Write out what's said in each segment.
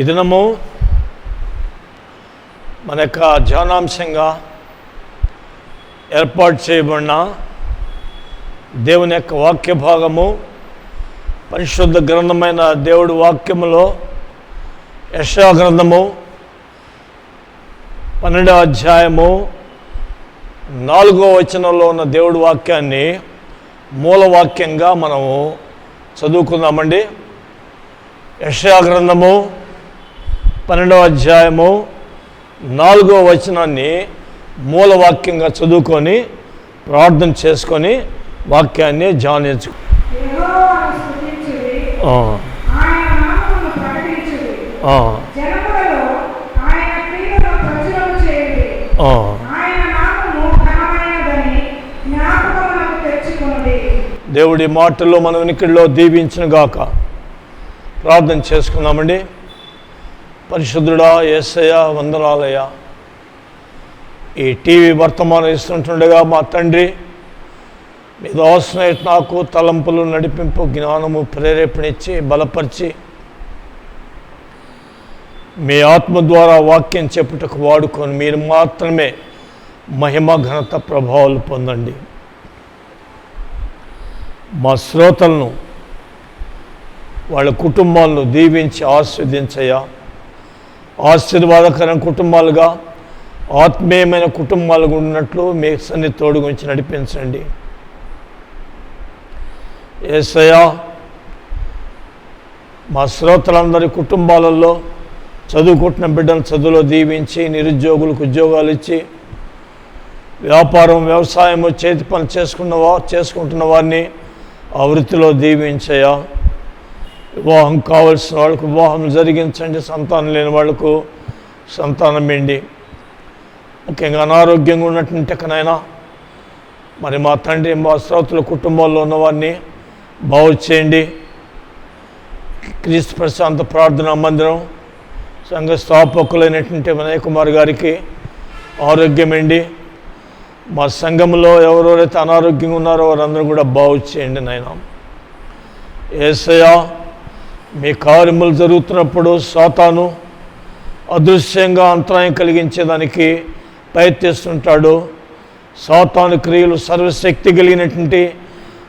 ఈ దినము మన యొక్క ధ్యానాంశంగా ఏర్పాటు చేయబడిన దేవుని యొక్క వాక్య భాగము పరిశుద్ధ గ్రంథమైన దేవుడి వాక్యములో యశాగ్రంథము పన్నెండవ అధ్యాయము నాలుగో వచనంలో ఉన్న దేవుడి వాక్యాన్ని మూలవాక్యంగా మనము చదువుకుందామండి. యశాగ్రంథము గ్రంథము పన్నెండవ అధ్యాయము నాలుగో వచనాన్ని మూలవాక్యంగా చదువుకొని ప్రార్థన చేసుకొని వాక్యాన్ని జానించు దేవుడి మాటల్లో మనం ఇక్కడిలో దీవించిన గాక ప్రార్థన చేసుకుందామండి. పరిశుద్ధుడా ఏసయ వందనాలయ ఈ టీవీ వర్తమానం ఇస్తుంటుండగా మా తండ్రి మీ దోసన నాకు తలంపులు నడిపింపు జ్ఞానము ప్రేరేపణిచ్చి బలపరిచి మీ ఆత్మ ద్వారా వాక్యం చెప్పుటకు వాడుకొని మీరు మాత్రమే మహిమ ఘనత ప్రభావాలు పొందండి. మా శ్రోతలను వాళ్ళ కుటుంబాలను దీవించి ఆస్వాదించయా ఆశీర్వాదకరం కుటుంబాలుగా ఆత్మీయమైన కుటుంబాలుగా ఉన్నట్లు మీ సన్ని తోడు గురించి నడిపించండి. ఏసయా మా శ్రోతలందరి కుటుంబాలలో చదువుకుంటున్న బిడ్డను చదువులో దీవించి నిరుద్యోగులకు ఉద్యోగాలు ఇచ్చి వ్యాపారం వ్యవసాయం చేతి పని చేసుకున్న వా చేసుకుంటున్న వారిని ఆ వృత్తిలో దీవించయా వివాహం కావలసిన వాళ్ళకు వివాహం జరిగించండి. సంతానం లేని వాళ్ళకు సంతానం ఏండి ముఖ్యంగా అనారోగ్యంగా ఉన్నటువంటి కనైనా మరి మా తండ్రి మా శ్రోతల కుటుంబాల్లో ఉన్నవారిని బాగు చేయండి. క్రీస్తు ప్రశాంత ప్రార్థనా మందిరం సంఘ స్థాపకులైనటువంటి వినయ్ కుమార్ గారికి ఆరోగ్యం ఏంటి మా సంఘంలో ఎవరెవరైతే అనారోగ్యంగా ఉన్నారో వారందరూ కూడా బాగు చేయండి నాయన. ఏసయా మీ కార్యములు జరుగుతున్నప్పుడు సాతాను అదృశ్యంగా అంతరాయం కలిగించేదానికి ప్రయత్నిస్తుంటాడు. సాతాను క్రియలు సర్వశక్తి కలిగినటువంటి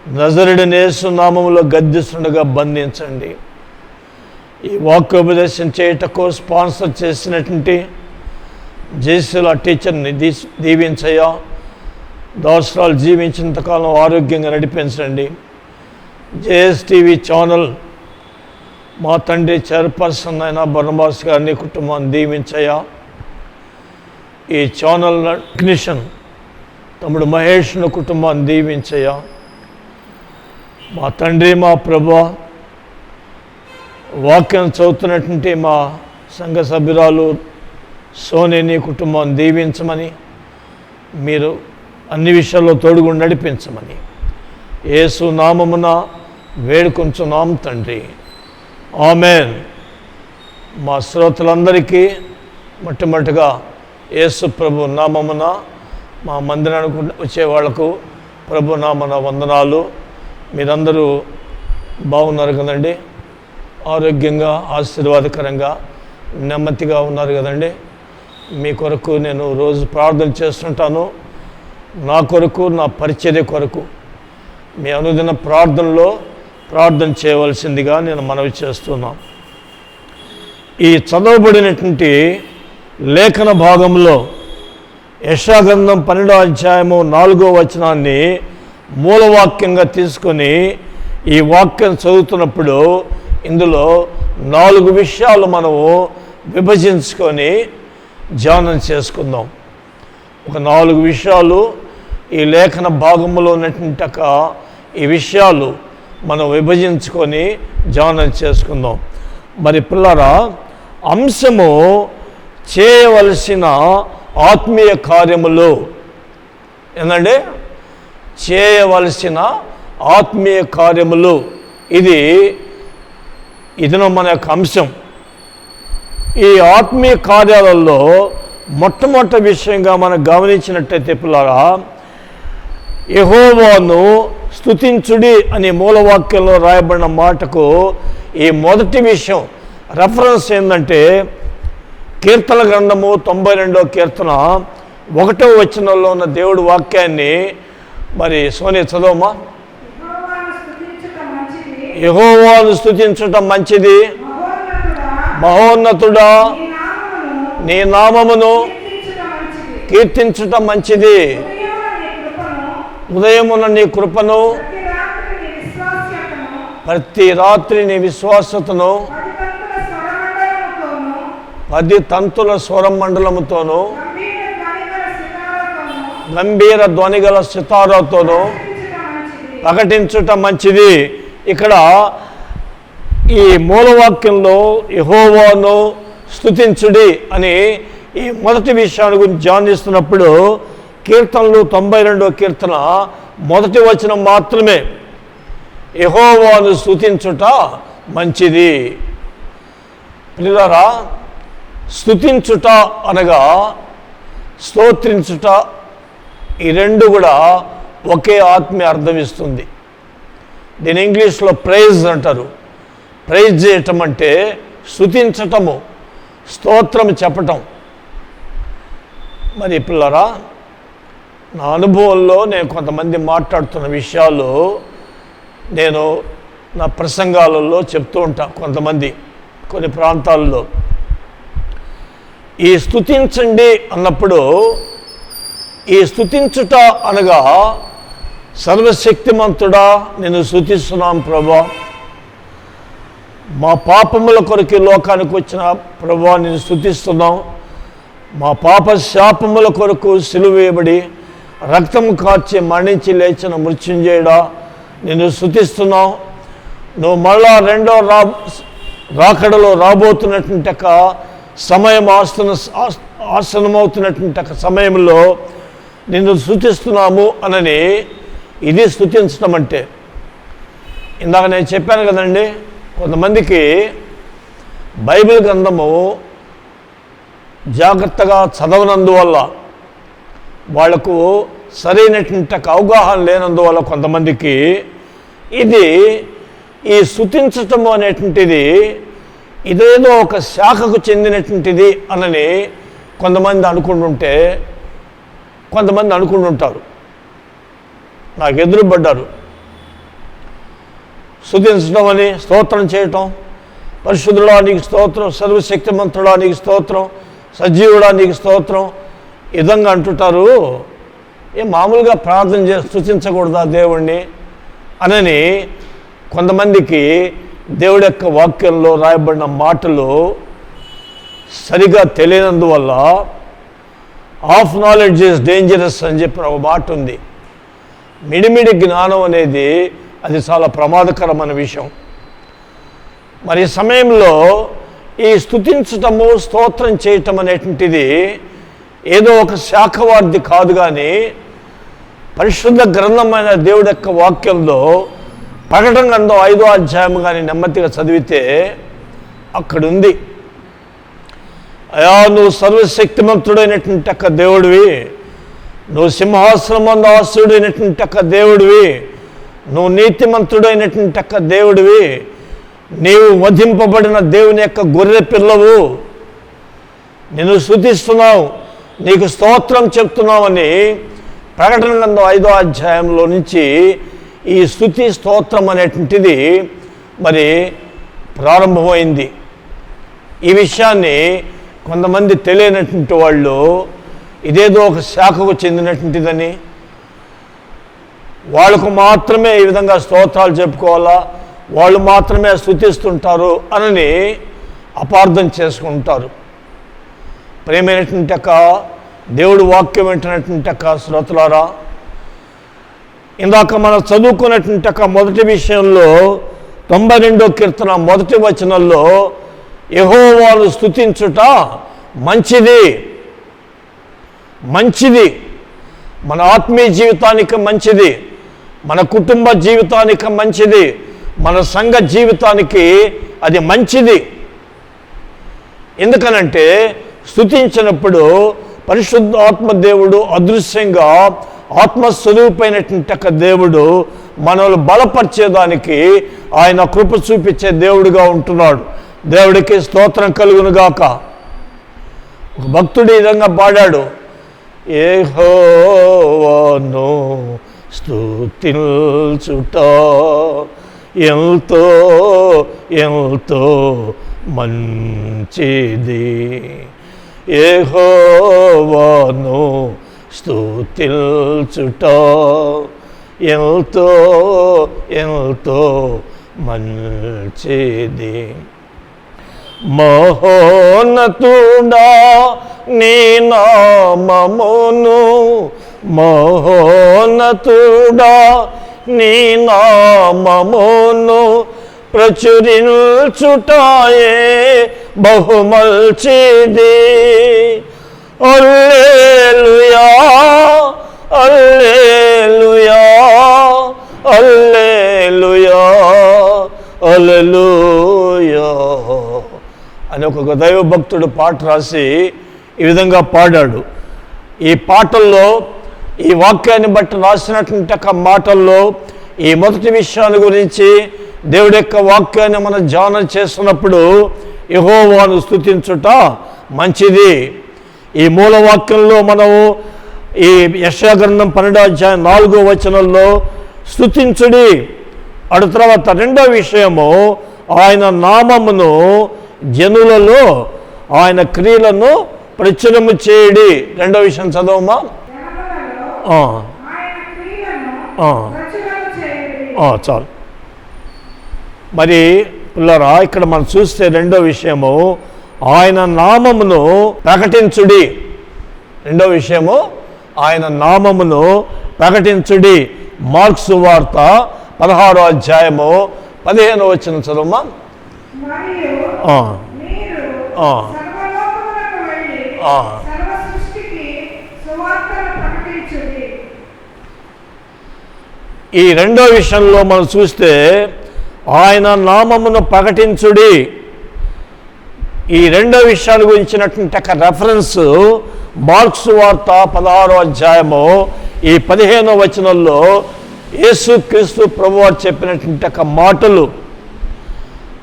నజరుడి నేసు నామములో గద్దిస్తుండగా బంధించండి. ఈ వాక్యోపదేశం చేయటకు స్పాన్సర్ చేసినటువంటి జేసీల టీచర్ని దీ దీవించయ్యా. దోసరాలు జీవించినంతకాలం ఆరోగ్యంగా నడిపించండి. జేఎస్టీవీ ఛానల్ మా తండ్రి చైర్పర్సన్ అయిన బర్ణబాస్ గారిని కుటుంబాన్ని దీవించయా ఈ ఛానల్ టెక్నీషియన్ తమ్ముడు మహేష్ను కుటుంబాన్ని దీవించయా మా తండ్రి మా ప్రభా వాక్యం చదువుతున్నటువంటి మా సంఘ సభ్యురాలు సోనిని కుటుంబాన్ని దీవించమని మీరు అన్ని విషయాల్లో తోడుగుండి నడిపించమని. ఏసు నామమున వేడుకొంచున్నాం తండ్రి. ఆమెన్. మా శ్రోతలందరికీ మొట్టమొదటిగా యేసు ప్రభు నామమున మా మందిరానికి వచ్చే వాళ్ళకు ప్రభు నామన వందనాలు. మీరందరూ బాగున్నారు కదండి? ఆరోగ్యంగా ఆశీర్వాదకరంగా నెమ్మదిగా ఉన్నారు కదండి? మీ కొరకు నేను రోజు ప్రార్థన చేస్తుంటాను. నా కొరకు నా పరిచర్య కొరకు మీ అనుదిన ప్రార్థనలో ప్రార్థన చేయవలసిందిగా నేను మనవి చేస్తున్నాను ఈ చదవబడినటువంటి లేఖన భాగంలో యశాగ్రంథం పన్నెండో అధ్యాయము నాలుగో వచనాన్ని మూలవాక్యంగా తీసుకొని ఈ వాక్యం చదువుతున్నప్పుడు ఇందులో నాలుగు విషయాలు మనము విభజించుకొని ధ్యానం చేసుకుందాం. ఒక నాలుగు విషయాలు ఈ లేఖన భాగంలో ఉన్నటువంటి ఈ విషయాలు మనం విభజించుకొని ధ్యానం చేసుకుందాం. మరి పిల్లరా అంశము చేయవలసిన ఆత్మీయ కార్యములు. ఏంటంటే చేయవలసిన ఆత్మీయ కార్యములు. ఇది ఇదిన మన యొక్క అంశం. ఈ ఆత్మీయ కార్యాలలో మొట్టమొదటి విషయంగా మనం గమనించినట్టయితే పిల్లరా యహోవాను స్తుతించుడి అనే మూలవాక్యంలో రాయబడిన మాటకు ఈ మొదటి విషయం రెఫరెన్స్ ఏంటంటే కీర్తన గ్రంథము తొంభై రెండో కీర్తన ఒకటో వచనంలో ఉన్న దేవుడి వాక్యాన్ని మరి సోని చదవమా? యెహోవాను స్తుతించుట మంచిది. యహోవాను స్థుతించటం మంచిది. మహోన్నతుడా? నీ నామమును కీర్తించటం మంచిది. ఉదయమున నీ కృపను ప్రతి రాత్రి నీ విశ్వాసతను పది తంతుల స్వరం మండలముతోను గంభీర ధ్వనిగల సితారాతోను ప్రకటించుట మంచిది. ఇక్కడ ఈ మూలవాక్యంలో యహోవాను స్థుతించుడి అని ఈ మొదటి విషయాన్ని గురించి ధ్యానిస్తున్నప్పుడు కీర్తనలు తొంభై రెండో కీర్తన మొదటి వచనం మాత్రమే. యహోవాను స్థుతించుట మంచిది. పిల్లరా స్థుతించుట అనగా స్తోత్రించుట ఈ రెండు కూడా ఒకే ఆత్మీయ అర్థం ఇస్తుంది. దీని ఇంగ్లీష్లో ప్రైజ్ అంటారు. ప్రైజ్ చేయటం అంటే స్థుతించటము స్తోత్రం చెప్పటం. మరి పిల్లరా నా అనుభవంలో నేను కొంతమంది మాట్లాడుతున్న విషయాలు నేను నా ప్రసంగాలలో చెప్తూ ఉంటాను కొంతమంది కొన్ని ప్రాంతాల్లో. ఈ స్థుతించండి అన్నప్పుడు ఈ స్థుతించుట అనగా సర్వశక్తిమంతుడా నేను స్థుతిస్తున్నాం ప్రభా. మా పాపముల కొరకు లోకానికి వచ్చిన ప్రభా నేను స్థుతిస్తున్నాం మా పాప శాపముల కొరకు సిలువేయబడి రక్తం కార్చి మరణించి లేచిన మృత్యుంజయుడా నిన్ను శృతిస్తున్నావు నువ్వు మళ్ళా రెండో రా రాకడలో రాబోతున్నటువంటి సమయం ఆసన ఆసనమవుతున్నటువంటి సమయంలో నిన్ను శృతిస్తున్నాము అనని ఇది స్థుతించడం అంటే. ఇందాక నేను చెప్పాను కదండి కొంతమందికి బైబిల్ గ్రంథము జాగ్రత్తగా చదవనందువల్ల వాళ్ళకు సరైనటువంటి అవగాహన లేనందువల్ల కొంతమందికి ఇది ఈ స్థుతించటము అనేటువంటిది ఇదేదో ఒక శాఖకు చెందినటువంటిది అనని కొంతమంది అనుకుంటుంటే కొంతమంది అనుకుంటుంటారు నాకు ఎదురుపడ్డారు స్థుతించడం అని స్తోత్రం చేయటం పరిశుద్ధుడా నీకు స్తోత్రం సర్వశక్తిమంతుడా నీకు స్తోత్రం సజీవుడా నీకు స్తోత్రం విధంగా అంటుంటారు ఏ మామూలుగా ప్రార్థన చేసి స్థుతించకూడదా దేవుణ్ణి? అనని కొంతమందికి దేవుడి యొక్క వాక్యంలో రాయబడిన మాటలు సరిగా తెలియనందువల్ల ఆఫ్ నాలెడ్జ్ ఈజ్ డేంజరస్ అని చెప్పిన ఒక మాట ఉంది. మిడిమిడి జ్ఞానం అనేది అది చాలా ప్రమాదకరమైన విషయం. మరి సమయంలో ఈ స్థుతించటము స్తోత్రం చేయటం అనేటువంటిది ఏదో ఒక శాఖవార్ది కాదు కానీ పరిశుద్ధ గ్రంథమైన దేవుడి యొక్క వాక్యంలో ప్రకటన గ్రంథం ఐదో అధ్యాయం కానీ నెమ్మదిగా చదివితే అక్కడుంది. అయా నువ్వు సర్వశక్తిమంతుడైనటువంటి యొక్క దేవుడివి. నువ్వు సింహాసనమంద ఆసుడైనటువంటి యొక్క దేవుడివి. నువ్వు నీతిమంతుడైనటువంటి యొక్క దేవుడివి. నీవు వధింపబడిన దేవుని యొక్క గొర్రె పిల్లవు. నేను శృతిస్తున్నావు నీకు స్తోత్రం చెప్తున్నామని ప్రకటన గ్రంథం ఐదో అధ్యాయంలో నుంచి ఈ స్థుతి స్తోత్రం అనేటువంటిది మరి ప్రారంభమైంది. ఈ విషయాన్ని కొంతమంది తెలియనటువంటి వాళ్ళు ఇదేదో ఒక శాఖకు చెందినటువంటిదని వాళ్ళకు మాత్రమే ఈ విధంగా స్తోత్రాలు చెప్పుకోవాలా? వాళ్ళు మాత్రమే స్థుతిస్తుంటారు అనని అపార్థం చేసుకుంటారు. ప్రేమైనటువంటి యొక్క దేవుడు వాక్యం వింటున్నటువంటి యొక్క శ్రోతలారా ఇందాక మనం చదువుకున్నటువంటి యొక్క మొదటి విషయంలో తొంభై రెండో కీర్తన మొదటి వచనంలో యహోవాను స్థుతించుట మంచిది. మంచిది. మన ఆత్మీయ జీవితానికి మంచిది. మన కుటుంబ జీవితానికి మంచిది. మన సంఘ జీవితానికి అది మంచిది. ఎందుకనంటే స్థుతించినప్పుడు పరిశుద్ధ ఆత్మదేవుడు అదృశ్యంగా ఆత్మస్వరూపైనటువంటి ఒక దేవుడు మనల్ని బలపరిచేదానికి ఆయన కృప చూపించే దేవుడుగా ఉంటున్నాడు. దేవుడికి స్తోత్రం కలుగును గాక. ఒక భక్తుడు ఈ విధంగా పాడాడు. ఏహోను స్తుతిల్చుట ఎంతో ఎంతో మంచిది. ఏహోవాను స్థుతిల్చుట ఎంతో ఎంతో మంచిది. మహోన్నతుడా నీ నామమును. మహోన్నతుడా నీ నామమును ప్రచురించుటాయే. బహుమల్చిది అల్లేలుయా అల్లేలుయా అల్లేలుయా అల్లెలుయా అని ఒక దైవభక్తుడు పాట రాసి ఈ విధంగా పాడాడు. ఈ పాటల్లో ఈ వాక్యాన్ని బట్టి రాసినటువంటి ఒక మాటల్లో ఈ మొదటి విషయాల గురించి దేవుడి యొక్క వాక్యాన్ని మనం ధ్యానం చేస్తున్నప్పుడు యహోవాను స్థుతించుట మంచిది. ఈ మూల వాక్యంలో మనము ఈ యశాగ్రంథం పన్నెండో అధ్యాయం నాలుగో వచనంలో స్థుతించుడి అటు తర్వాత రెండో విషయము ఆయన నామమును జనులలో ఆయన క్రియలను ప్రచురము చేయడి. రెండో విషయం చదవమా? చాలు. మరి పిల్లరా ఇక్కడ మనం చూస్తే రెండో విషయము ఆయన నామమును ప్రకటించుడి. రెండో విషయము ఆయన నామమును ప్రకటించుడి. మార్క్స్ వార్త పదహారో అధ్యాయము పదిహేను వచ్చిన చదువుమా? ఈ రెండో విషయంలో మనం చూస్తే ఆయన నామమును ప్రకటించుడి. ఈ రెండో విషయాల గురించినటువంటి ఒక రెఫరెన్స్ మార్క్స్ వార్త పదహారో అధ్యాయము ఈ పదిహేనో వచనంలో యేసుక్రీస్తు ప్రభువారు చెప్పినటువంటి ఒక మాటలు.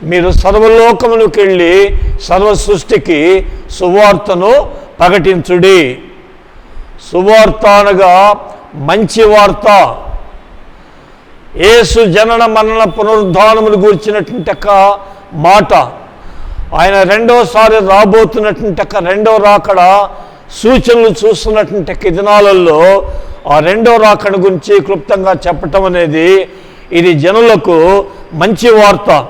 మీరు సర్వలోకములకు వెళ్ళి సర్వ సృష్టికి సువార్తను ప్రకటించుడి. సువార్త అనగా మంచి వార్త. ఏసు జనన మరణ పునరుద్ధానములు గురించినటువంటి యొక్క మాట. ఆయన రెండోసారి రాబోతున్నటువంటి యొక్క రెండో రాకడ సూచనలు చూస్తున్నటువంటి యొక్క దినాలలో ఆ రెండో రాకడ గురించి క్లుప్తంగా చెప్పటం అనేది ఇది జనులకు మంచి వార్త.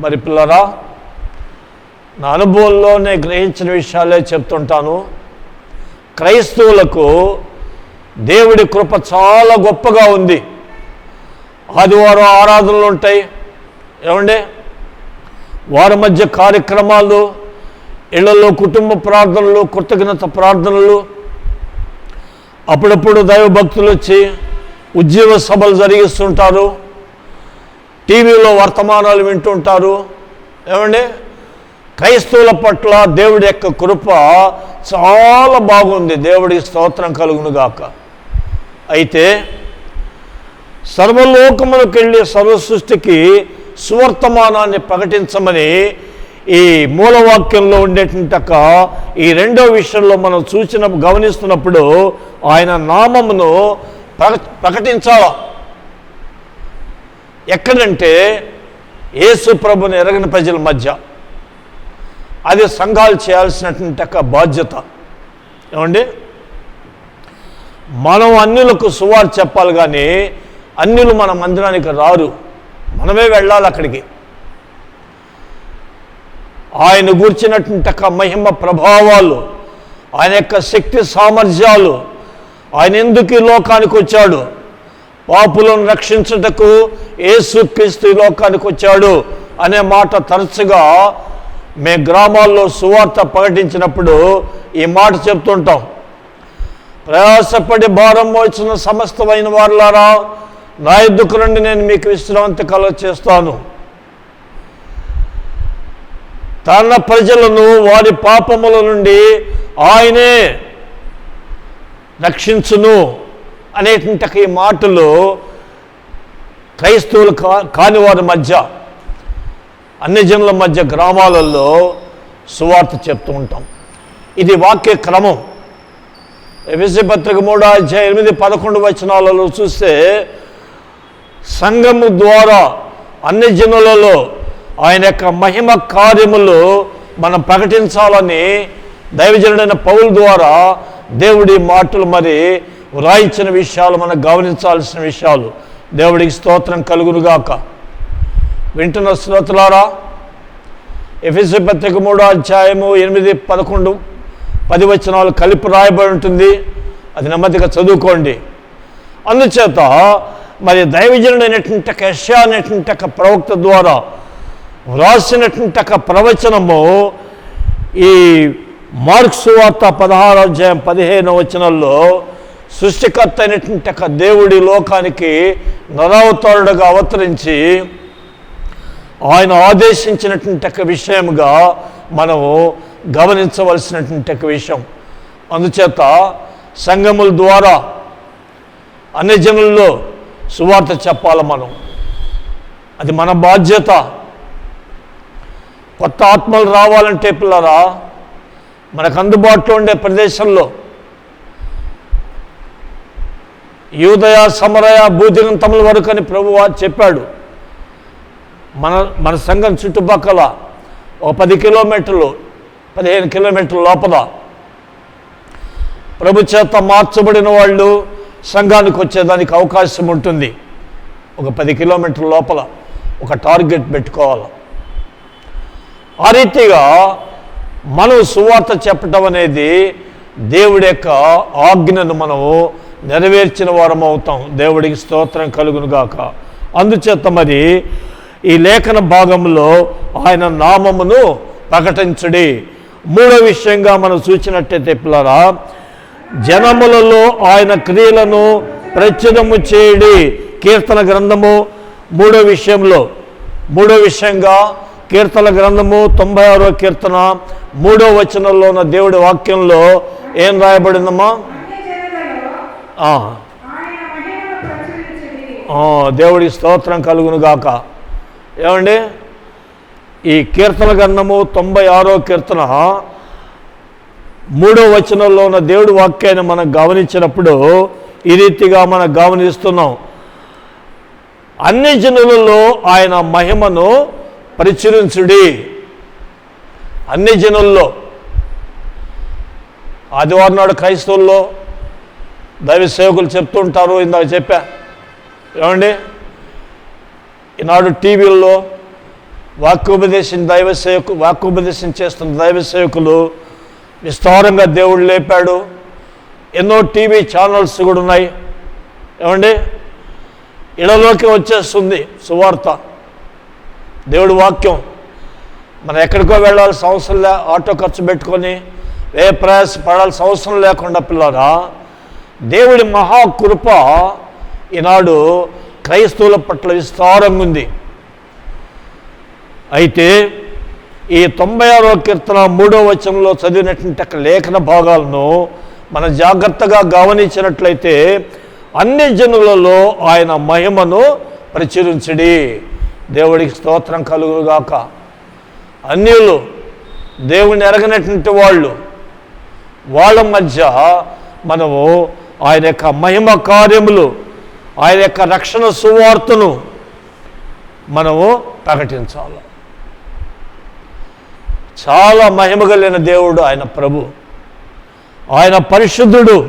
మరి పిల్లరా నా అనుభవంలో నేను గ్రహించిన విషయాలే చెప్తుంటాను. క్రైస్తవులకు దేవుడి కృప చాలా గొప్పగా ఉంది. ఆదివారం ఆరాధనలు ఉంటాయి. ఏమండి? వారి మధ్య కార్యక్రమాలు ఇళ్ళలో కుటుంబ ప్రార్థనలు కృతజ్ఞత ప్రార్థనలు. అప్పుడప్పుడు దైవభక్తులు వచ్చి ఉద్యోగ సభలు జరిగిస్తుంటారు. టీవీలో వర్తమానాలు వింటుంటారు. ఏమండి? క్రైస్తవుల పట్ల దేవుడి యొక్క కృప చాలా బాగుంది. దేవుడికి స్తోత్రం కలుగును గాక అయితే సర్వలోకములకు వెళ్ళే సర్వ సృష్టికి సువర్తమానాన్ని ప్రకటించమని ఈ మూలవాక్యంలో ఉండేటువంటి ఈ రెండో విషయంలో మనం సూచన గమనిస్తున్నప్పుడు ఆయన నామమును ప్రక ప్రకటించాల? ఎక్కడంటే యేసు ప్రభుని ఎరగని ప్రజల మధ్య. అది సంఘాలు చేయాల్సినటువంటి ఒక బాధ్యత. ఏమండి? మనం అన్నిలకు సువార్ చెప్పాలి కానీ అన్యులు మన మందిరానికి రారు. మనమే వెళ్ళాలి అక్కడికి. ఆయన గూర్చినటువంటి మహిమ ప్రభావాలు ఆయన యొక్క శక్తి సామర్థ్యాలు ఆయన ఎందుకు ఈ లోకానికి వచ్చాడు? పాపులను రక్షించుటకు ఏసుక్రీస్తు ఈ లోకానికి వచ్చాడు అనే మాట తరచుగా మే గ్రామాల్లో సువార్త ప్రకటించినప్పుడు ఈ మాట చెప్తుంటాం. ప్రయాసపడి భారం మోచిన సమస్తమైన వారులారా నా ఎద్దుకు నుండి నేను మీకు విశ్రాంతి కలుగ చేస్తాను. తన ప్రజలను వారి పాపముల నుండి ఆయనే రక్షించును అనేటువంటి ఈ మాటలు క్రైస్తవులు కా కాని వారి మధ్య అన్ని జనుల మధ్య గ్రామాలలో సువార్త చెప్తూ ఉంటాం. ఇది వాక్య క్రమం. విజయపత్రిక మూడు అధ్యాయ ఎనిమిది పదకొండు వచనాలలో చూస్తే సంఘము ద్వారా అన్ని జనులలో ఆయన యొక్క మహిమ కార్యములు మనం ప్రకటించాలని దైవజనుడైన పౌల ద్వారా దేవుడి మాటలు మరి వ్రాయించిన విషయాలు మనం గమనించాల్సిన విషయాలు. దేవుడికి స్తోత్రం కలుగునుగాక. వింటున్న శ్రోతలారా ఎఫ్ఎస్సి పత్రిక మూడో అధ్యాయము ఎనిమిది పదకొండు పది వచనాలు కలిపి రాయబడి ఉంటుంది. అది నెమ్మదిగా చదువుకోండి. అందుచేత మరి దైవజనుడైనటువంటి ఒక అనేటువంటి ఒక ప్రవక్త ద్వారా వ్రాసినటువంటి ఒక ప్రవచనము ఈ మార్క్స్ వార్త పదహారో అధ్యాయం పదిహేను వచనంలో సృష్టికర్త అయినటువంటి ఒక దేవుడి లోకానికి నరావతారుడుగా అవతరించి ఆయన ఆదేశించినటువంటి ఒక విషయముగా మనము గమనించవలసినటువంటి ఒక విషయం. అందుచేత సంఘముల ద్వారా అన్ని జనుల్లో సువార్త చెప్పాలి మనం. అది మన బాధ్యత. కొత్త ఆత్మలు రావాలంటే పిల్లరా మనకు అందుబాటులో ఉండే ప్రదేశంలో. యూదయ సమరయ భూదిగంతముల వరకు అని ప్రభు చెప్పాడు. మన మన సంఘం చుట్టుపక్కల ఒక పది కిలోమీటర్లు పదిహేను కిలోమీటర్ల లోపల. ప్రభు చేత మార్చబడిన వాళ్ళు సంఘానికి వచ్చేదానికి అవకాశం ఉంటుంది. ఒక పది కిలోమీటర్ల లోపల ఒక టార్గెట్ పెట్టుకోవాలి. ఆ రీతిగా మనం సువార్త చెప్పటం అనేది దేవుడి యొక్క ఆజ్ఞను మనము నెరవేర్చిన వారం అవుతాం. దేవుడికి స్తోత్రం కలుగునుగాక అందుచేత మరి ఈ లేఖన భాగంలో ఆయన నామమును ప్రకటించుడి. మూడో విషయంగా మనం చూసినట్టయితే పిల్లరా జనములలో ఆయన క్రియలను ప్రచురము చేయడి కీర్తన గ్రంథము మూడో విషయంలో. మూడో విషయంగా కీర్తన గ్రంథము తొంభై ఆరో కీర్తన మూడో వచనంలో ఉన్న దేవుడి వాక్యంలో ఏం రాయబడిందమ్మా? దేవుడి స్తోత్రం కలుగును గాక. ఏమండి? ఈ కీర్తన గ్రంథము తొంభై ఆరో కీర్తన మూడో వచనంలో ఉన్న దేవుడు వాక్యాన్ని మనం గమనించినప్పుడు ఈ రీతిగా మనం గమనిస్తున్నాం. అన్ని జనులలో ఆయన మహిమను ప్రచురించుడి. అన్ని జనుల్లో. ఆదివారం నాడు క్రైస్తవుల్లో దైవ సేవకులు చెప్తుంటారు ఇందాక చెప్పా. ఏమండి? ఈనాడు టీవీల్లో వాక్యోపదేశం దైవ సేవకు వాక్యోపదేశం చేస్తున్న దైవ సేవకులు విస్తారంగా దేవుడు లేపాడు. ఎన్నో టీవీ ఛానల్స్ కూడా ఉన్నాయి. ఏమండి? ఇళ్ళలోకి వచ్చేస్తుంది సువార్త. దేవుడి వాక్యం. మనం ఎక్కడికో వెళ్ళాల్సిన అవసరం లే ఆటో ఖర్చు పెట్టుకొని ఏ ప్రయాస పడాల్సిన అవసరం లేకుండా పిల్లరా దేవుడి మహాకృప ఈనాడు క్రైస్తవుల పట్ల విస్తారంగా ఉంది. అయితే ఈ తొంభై ఆరో కీర్తన మూడో వచనంలో చదివినటువంటి లేఖన భాగాలను మన జాగ్రత్తగా గమనించినట్లయితే అన్ని జనులలో ఆయన మహిమను ప్రచురించడి. దేవుడికి స్తోత్రం కలుగుగాక అన్యులు దేవుని ఎరగనటువంటి వాళ్ళు వాళ్ళ మధ్య మనము ఆయన యొక్క మహిమ కార్యములు ఆయన యొక్క రక్షణ సువార్తను మనము ప్రకటించాలి. చాలా మహిమ కలిగిన దేవుడు ఆయన ప్రభు. ఆయన పరిశుద్ధుడు.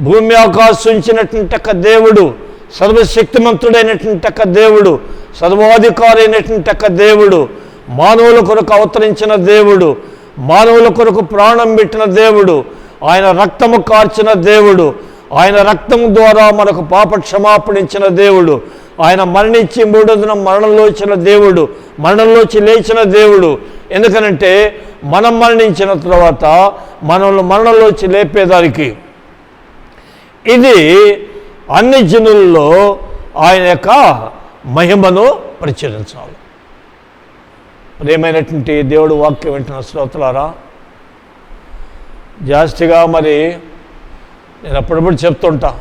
భూమి ఆకాశించినటువంటి ఒక దేవుడు సర్వశక్తిమంతుడైనటువంటి ఒక దేవుడు సర్వాధికారి అయినటువంటి ఒక దేవుడు మానవుల కొరకు అవతరించిన దేవుడు మానవుల కొరకు ప్రాణం పెట్టిన దేవుడు ఆయన రక్తము కార్చిన దేవుడు ఆయన రక్తం ద్వారా మనకు పాప క్షమాపణ దేవుడు ఆయన మరణించి మూడో మరణంలో వచ్చిన దేవుడు మరణంలోంచి లేచిన దేవుడు. ఎందుకనంటే మనం మరణించిన తర్వాత మనల్ని మరణంలోంచి లేపేదానికి. ఇది అన్ని జనుల్లో ఆయన యొక్క మహిమను ప్రచురించాలి. ప్రేమైనటువంటి దేవుడు వాక్యం వింటున్న శ్రోతలారా జాస్తిగా మరి నేను అప్పుడప్పుడు చెప్తుంటా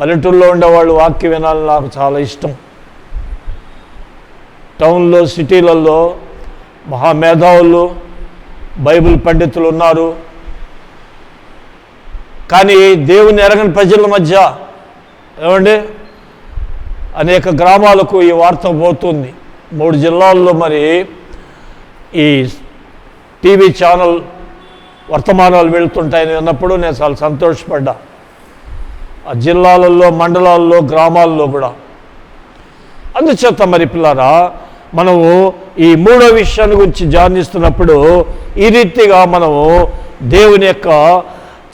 పల్లెటూరులో ఉండేవాళ్ళు వాక్యం వినాలని నాకు చాలా ఇష్టం. టౌన్లో సిటీలలో మహామేధావులు బైబిల్ పండితులు ఉన్నారు. కానీ దేవుని ఎరగని ప్రజల మధ్య ఏమండి? అనేక గ్రామాలకు ఈ వార్త పోతుంది. మూడు జిల్లాల్లో మరి ఈ టీవీ ఛానల్ వర్తమానాలు వెళ్తుంటాయని విన్నప్పుడు నేను చాలా సంతోషపడ్డా. జిల్లాలలో మండలాల్లో గ్రామాల్లో కూడా. అందుచేత మరి పిల్లారా మనము ఈ మూడో విషయాన్ని గురించి ధ్యానిస్తున్నప్పుడు ఈ రీతిగా మనము దేవుని యొక్క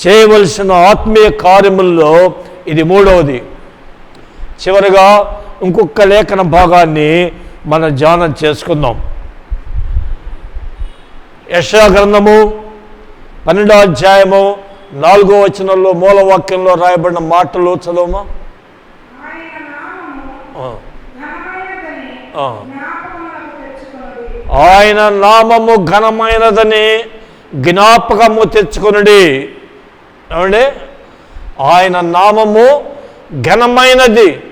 చేయవలసిన ఆత్మీయ కార్యముల్లో ఇది మూడవది. చివరిగా ఇంకొక లేఖన భాగాన్ని మనం ధ్యానం చేసుకుందాం. యశా గ్రంథము పన్నెండో అధ్యాయము నాలుగో వచనంలో మూలవాక్యంలో రాయబడిన మాటలు చదవమా? ఆయన నామము ఘనమైనదని జ్ఞాపకము తెచ్చుకొనుడి. ఏమండి? ఆయన నామము ఘనమైనది.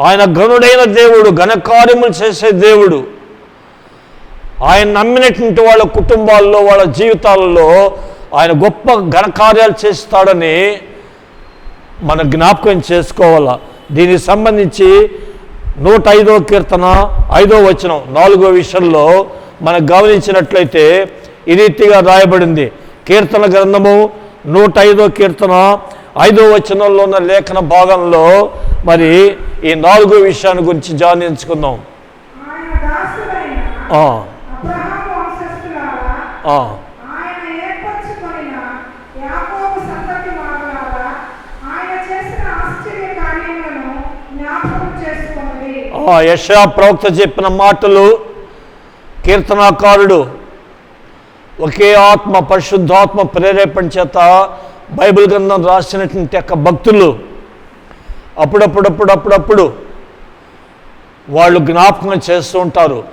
ఆయన ఘనుడైన దేవుడు ఘనకార్యములు చేసే దేవుడు. ఆయన నమ్మినటువంటి వాళ్ళ కుటుంబాల్లో వాళ్ళ జీవితాల్లో ఆయన గొప్ప ఘనకార్యాలు చేస్తాడని మన జ్ఞాపకం చేసుకోవాలా? దీనికి సంబంధించి నూట ఐదో కీర్తన ఐదో వచనం నాలుగో విషయంలో మనం గమనించినట్లయితే ఈ రీతిగా రాయబడింది. కీర్తన గ్రంథము నూట ఐదో కీర్తన ఐదో వచనంలో ఉన్న లేఖన భాగంలో మరి ఈ నాలుగో విషయాన్ని గురించి ధ్యానించుకుందాం ఆయన దాసులైన ఆ, అబ్రహాము వంశస్థులారా, ఆ, ఆయన ఏర్పరచుకొనిన యాకోబు సంతతి వారులారా, ఆయన చేసిన ఆశ్చర్య కార్యములను జ్ఞాపకం చేసుకొనుడి. ఆ యశా ప్రవక్త చెప్పిన మాటలు కీర్తనాకారుడు ఒకే ఆత్మ పరిశుద్ధాత్మ ప్రేరేపణ చేత బైబిల్ గ్రంథం రాసినటువంటి యొక్క భక్తులు అప్పుడప్పుడప్పుడప్పుడప్పుడు వాళ్ళు జ్ఞాపకం చేస్తూ ఉంటారు.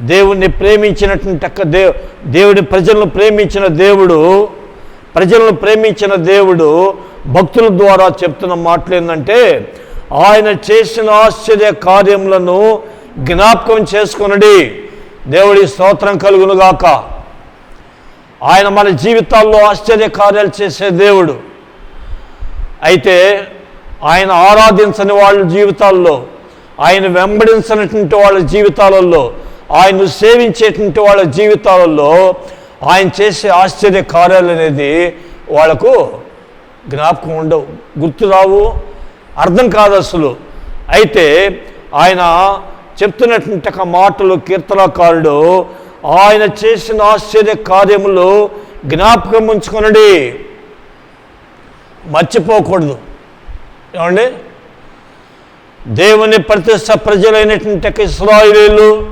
దేవుణ్ణి ప్రేమించినటువంటి యొక్క దేవు దేవుడి ప్రజలను ప్రేమించిన దేవుడు ప్రజలను ప్రేమించిన దేవుడు భక్తుల ద్వారా చెప్తున్న మాటలు ఏంటంటే ఆయన చేసిన ఆశ్చర్య కార్యములను జ్ఞాపకం చేసుకునడి. దేవుడి స్తోత్రం కలుగునుగాక. ఆయన మన జీవితాల్లో ఆశ్చర్య కార్యాలు చేసే దేవుడు. అయితే ఆయన ఆరాధించని వాళ్ళ జీవితాల్లో ఆయన వెంబడించినటువంటి వాళ్ళ జీవితాలలో ఆయన్ను సేవించేటువంటి వాళ్ళ జీవితాలలో ఆయన చేసే ఆశ్చర్య కార్యాలు అనేది వాళ్ళకు జ్ఞాపకం ఉండవు. గుర్తురావు అర్థం కాదు అసలు. అయితే ఆయన చెప్తున్నటువంటి ఒక మాటలు కీర్తనకారుడు ఆయన చేసిన ఆశ్చర్య కార్యములు జ్ఞాపకం ఉంచుకొనడి. మర్చిపోకూడదు. ఏమండి? దేవుని ప్రతిష్ట ప్రజలైనటువంటి ఇస్రాయిలీలు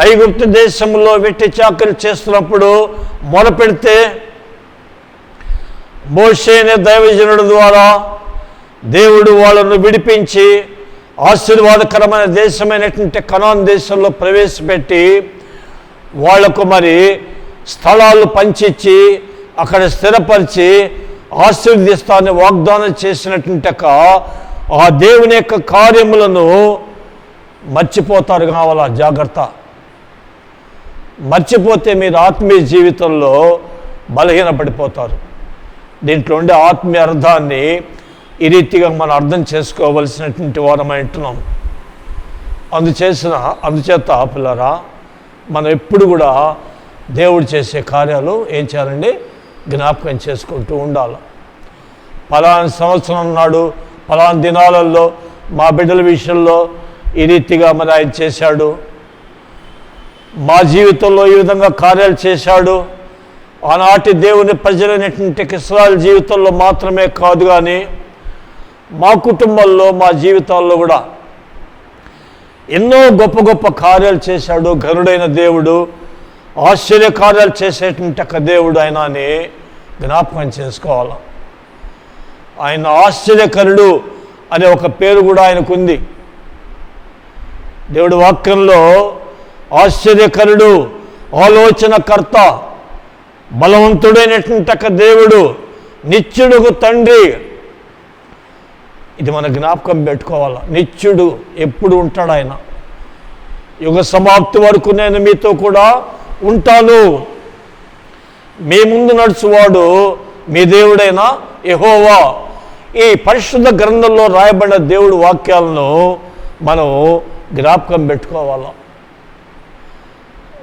ఐగుప్తు దేశంలో వెట్టి చాకరి చేస్తున్నప్పుడు మొదపెడితే మోషేనే దైవజనుడు ద్వారా దేవుడు వాళ్ళను విడిపించి ఆశీర్వాదకరమైన దేశమైనటువంటి కనాన్ దేశంలో ప్రవేశపెట్టి వాళ్ళకు మరి స్థలాలు పంచిచ్చి అక్కడ స్థిరపరిచి ఆశీర్దిస్తాన్ని వాగ్దానం చేసినటువంటి ఆ దేవుని యొక్క కార్యములను మర్చిపోతారు కావాలా? జాగ్రత్త. మర్చిపోతే మీరు ఆత్మీయ జీవితంలో బలహీనపడిపోతారు. దీంట్లో ఉండే ఆత్మీయ అర్థాన్ని ఈ రీతిగా మనం అర్థం చేసుకోవలసినటువంటి వారమై ఉంటున్నాం అందుచేసిన అందుచేత పిల్లరా మనం ఎప్పుడు కూడా దేవుడు చేసే కార్యాలు ఏం చేయాలండి? జ్ఞాపకం చేసుకుంటూ ఉండాలి. పలానా సంవత్సరం నాడు పలానా దినాలలో మా బిడ్డల విషయంలో ఈ రీతిగా మరి ఆయన చేశాడు. మా జీవితంలో ఈ విధంగా కార్యాలు చేశాడు. ఆనాటి దేవుని ప్రజలైనటువంటి ఇస్రాయల్ జీవితంలో మాత్రమే కాదు కానీ మా కుటుంబంలో మా జీవితాల్లో కూడా ఎన్నో గొప్ప గొప్ప కార్యాలు చేశాడు. ఘనుడైన దేవుడు ఆశ్చర్య కార్యాలు చేసేటువంటి ఒక దేవుడు ఆయన అని జ్ఞాపకం చేసుకోవాలి. ఆయన ఆశ్చర్యకరుడు అనే ఒక పేరు కూడా ఆయనకుంది. దేవుడి వాక్యంలో ఆశ్చర్యకరుడు ఆలోచనకర్త బలవంతుడైనటువంటి ఒక దేవుడు నిత్యుడుకు తండ్రి ఇది మన జ్ఞాపకం పెట్టుకోవాలి? నిత్యుడు ఎప్పుడు ఉంటాడు ఆయన? యుగ సమాప్తి వరకు నేను మీతో కూడా ఉంటాను. మీ ముందు నడుచువాడు మీ దేవుడైన ఎహోవా ఈ పరిశుద్ధ గ్రంథంలో రాయబడిన దేవుడు వాక్యాలను మనం జ్ఞాపకం పెట్టుకోవాలి?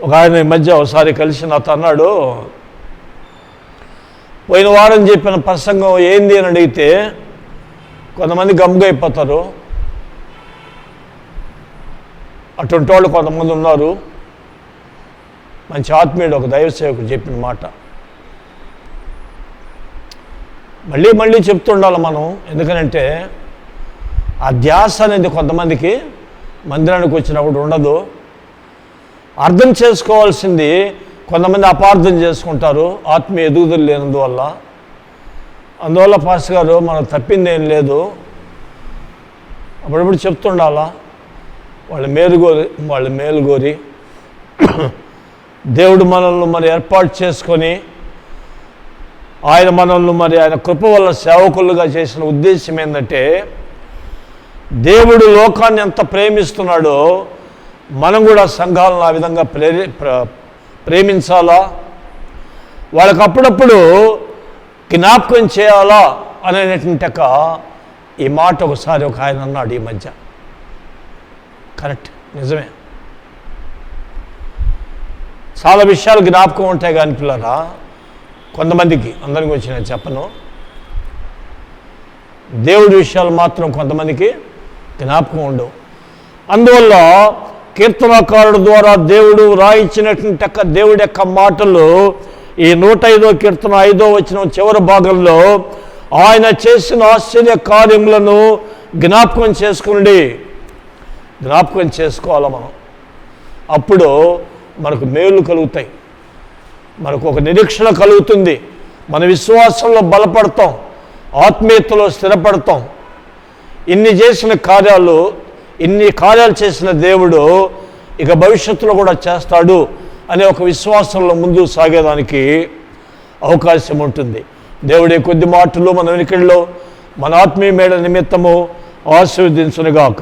ఒక ఆయన ఈ మధ్య ఒకసారి కలిసి నాతో అన్నాడు పోయిన వారం చెప్పిన ప్రసంగం ఏంది అని అడిగితే కొంతమంది గమ్ముగా అయిపోతారు. అటువంటి వాళ్ళు కొంతమంది ఉన్నారు. మంచి ఆత్మీయుడు ఒక దైవ సేవకుడు చెప్పిన మాట. మళ్ళీ మళ్ళీ చెప్తుండాలి మనం. ఎందుకనంటే ఆ ధ్యాస అనేది కొంతమందికి మందిరానికి వచ్చినప్పుడు ఉండదు. అర్థం చేసుకోవాల్సింది కొంతమంది అపార్థం చేసుకుంటారు. ఆత్మీయ ఎదుగుదల లేనందువల్ల. అందువల్ల పాస్ గారు మనకు తప్పింది ఏం లేదు. అప్పుడప్పుడు చెప్తుండాలా? వాళ్ళ మేలుగోరి వాళ్ళ మేలుగోరి. దేవుడు మనల్ని మరి ఏర్పాటు చేసుకొని ఆయన మనల్ని మరి ఆయన కృప వల్ల సేవకులుగా చేసిన ఉద్దేశం ఏంటంటే దేవుడు లోకాన్ని ఎంత ప్రేమిస్తున్నాడో మనం కూడా సంఘాలను ఆ విధంగా ప్రేరే ప్ర- ప్రేమించాలా? వాళ్ళకి అప్పుడప్పుడు జ్ఞాపకం చేయాలా అనేటువంటి ఒక ఈ మాట ఒకసారి ఒక ఆయన అన్నాడు ఈ మధ్య. కరెక్ట్ నిజమే. చాలా విషయాలు జ్ఞాపకం ఉంటాయి కానీ పిల్లరా కొంతమందికి అందరికి వచ్చి నేను చెప్పను. దేవుడి విషయాలు మాత్రం కొంతమందికి జ్ఞాపకం ఉండవు. అందువల్ల కీర్తనకారుడు ద్వారా దేవుడు రాయించినటువంటి యొక్క దేవుడి యొక్క మాటలు ఈ నూట ఐదో కీర్తన ఐదో వచ్చిన చివరి భాగంలో ఆయన చేసిన ఆశ్చర్య కార్యములను జ్ఞాపకం చేసుకుని జ్ఞాపకం చేసుకోవాలి మనం? అప్పుడు మనకు మేలు కలుగుతాయి. మనకు ఒక నిరీక్షణ కలుగుతుంది. మన విశ్వాసంలో బలపడతాం. ఆత్మీయతలో స్థిరపడతాం. ఇన్ని చేసిన కార్యాలు ఇన్ని కార్యాలు చేసిన దేవుడు ఇక భవిష్యత్తులో కూడా చేస్తాడు. అనే ఒక విశ్వాసంలో ముందు సాగేదానికి అవకాశం ఉంటుంది. దేవుడి కొద్ది మాటలు మన వెనుకల్లో మన ఆత్మీయ మేడ నిమిత్తము ఆశీర్వదించునుగాక.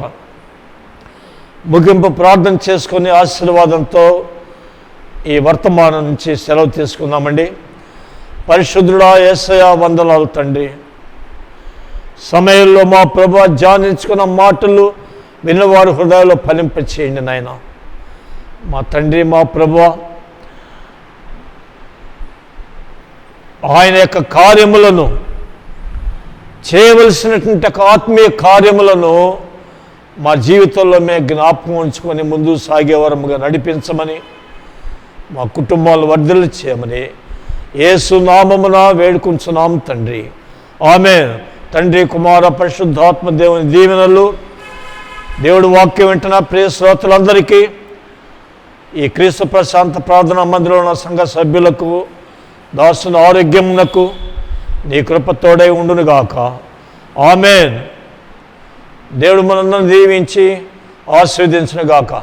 ముగింపు ప్రార్థన చేసుకొని ఆశీర్వాదంతో ఈ వర్తమానం నుంచి సెలవు తీసుకుందామండి. పరిశుద్ధుడా ఏసయ వందనాలు తండ్రి. సమయంలో మా ప్రభు ధ్యానించుకున్న మాటలు విన్నవారు హృదయాల్లో ఫలింపచేయండి నాయన. మా తండ్రి మా ప్రభు ఆయన యొక్క కార్యములను చేయవలసినటువంటి ఒక ఆత్మీయ కార్యములను మా జీవితంలో మేము జ్ఞాపకం ఉంచుకొని ముందు సాగేవరముగా నడిపించమని మా కుటుంబాలు వర్ధలు చేయమని ఏసునామమున వేడుకుంటున్నాం తండ్రి. ఆమె తండ్రి కుమార పరిశుద్ధాత్మ దేవుని దీవెనలు దేవుడు వాక్యం వింటున్న ప్రియ శ్రోతలందరికీ ఈ క్రీస్తు ప్రశాంత ప్రార్థనా మందిలో ఉన్న సంఘ సభ్యులకు దాసుని ఆరోగ్యమునకు నీ కృప తోడై ఉండునుగాక ఆమెన్. దేవుడు మనందరం దీవించి ఆశీర్వదించునుగాక